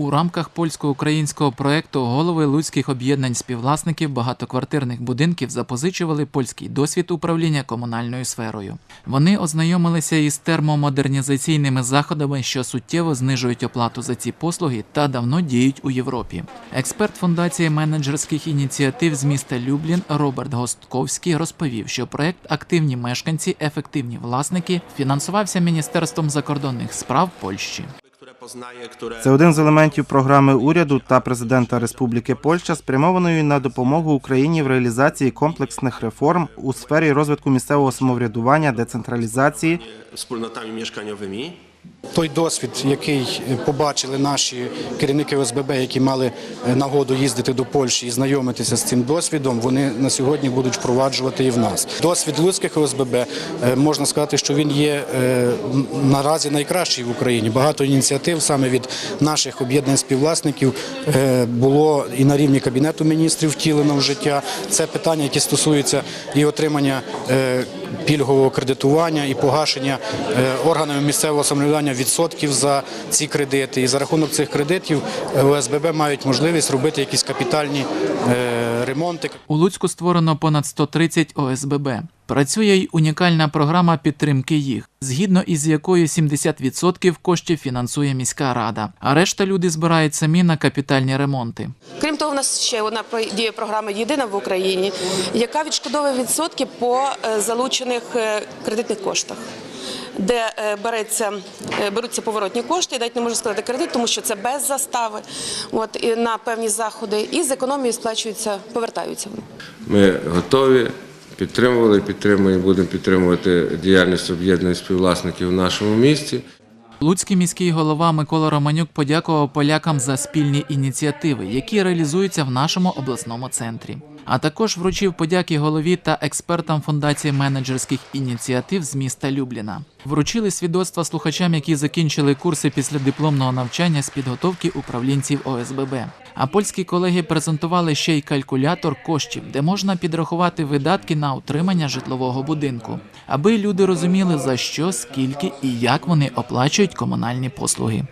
У рамках польсько-українського проекту голови луцьких об'єднань співвласників багатоквартирних будинків запозичували польський досвід управління комунальною сферою. Вони ознайомилися із термомодернізаційними заходами, що суттєво знижують оплату за ці послуги та давно діють у Європі. Експерт фундації менеджерських ініціатив з міста Люблін Роберт Гостковський розповів, що проект Активні мешканці, ефективні власники фінансувався Міністерством закордонних справ Польщі. Це один з елементів програми уряду та президента Республіки Польща, спрямованої на допомогу Україні в реалізації комплексних реформ у сфері розвитку місцевого самоврядування, децентралізації спільнотами mieszkaniowymi. Той досвід, який побачили наші керівники ОСББ, які мали е, нагоду їздити до Польщі і знайомитися з цим досвідом, вони на сьогодні будуть впроваджувати і в нас. Досвід луцьких ОСББ е, можна сказати, що він є е, наразі найкращий в Україні. Багато ініціатив саме від наших об'єднань співвласників було і на рівні кабінету міністрів втілено в життя. Це питання, які стосуються і отримання е, пільгового кредитування і погашення е, органами місцевого самоврядування відсотків за ці кредити. І за рахунок цих кредитів е, ОСББ мають можливість робити якісь капітальні е, ремонти. У Луцьку створено понад 130 ОСББ. Працює й унікальна програма підтримки їх, згідно із якою 70% коштів фінансує міська рада, а решта люди збирають самі на капітальні ремонти. Того, у нас ще одна діє програма Єдина в Україні, яка відшкодовує відсотки по е, залучених е, кредитних коштах. Де е, береться, беруться поворотні кошти, і навіть не можу сказати кредит, тому що це без застави. От і на певні заходи, і з економії сплачуються, повертаються. Ми готові, підтримували, підтримуємо, будемо підтримувати діяльність об'єднаних співвласників в нашому місті. Луцький міський голова Микола Романюк подякував полякам за спільні ініціативи, які реалізуються в нашому обласному центрі. А також вручив подяки голові та експертам фундації менеджерських ініціатив з міста Любліна. Вручили свідоцтва слухачам, які закінчили курси після дипломного навчання з підготовки управлінців ОСББ. А польські колеги презентували ще й калькулятор коштів, де можна підрахувати видатки на утримання житлового будинку, аби люди розуміли за що, скільки і як вони оплачують комунальні послуги.